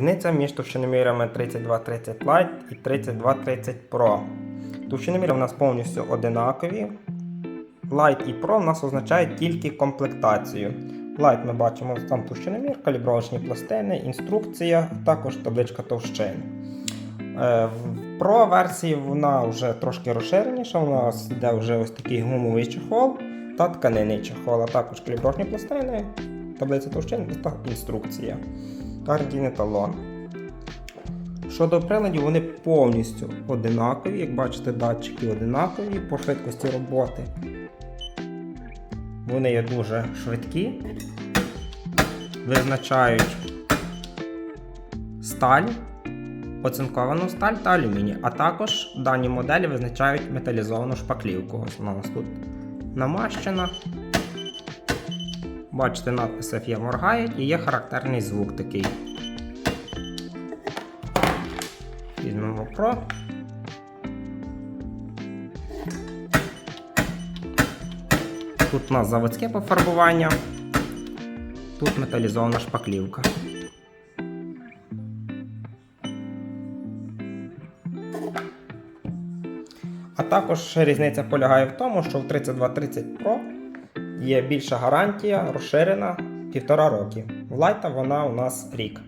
Різниця між товщиномірами 3230 Lite і 3230 Pro. Товщиноміри у нас повністю одинакові. Light і Pro у нас означають тільки комплектацію. Light ми бачимо там товщиномір, калібровочні пластини, інструкція, також табличка товщин. Е, В Pro версії вона вже трошки розширеніша. У нас йде вже ось такий гумовий чехол та тканинний чехол, а також калібровочні пластини, таблиця товщин та інструкція. Гарантійний талон. Щодо приладів, вони повністю одинакові. Як бачите, датчики одинакові по швидкості роботи. Вони є дуже швидкі, визначають сталь, оцинковану сталь та алюміній, а також дані моделі визначають металізовану шпаклівку. Ось вона у нас тут намащена. Бачите, надписи є моргають і є характерний звук такий. Візьмемо Pro. Тут у нас заводське пофарбування, тут металізована шпаклівка. А також різниця полягає в тому, що в 3230 Pro є більша гарантія, розширена півтора роки. В лайта вона у нас рік.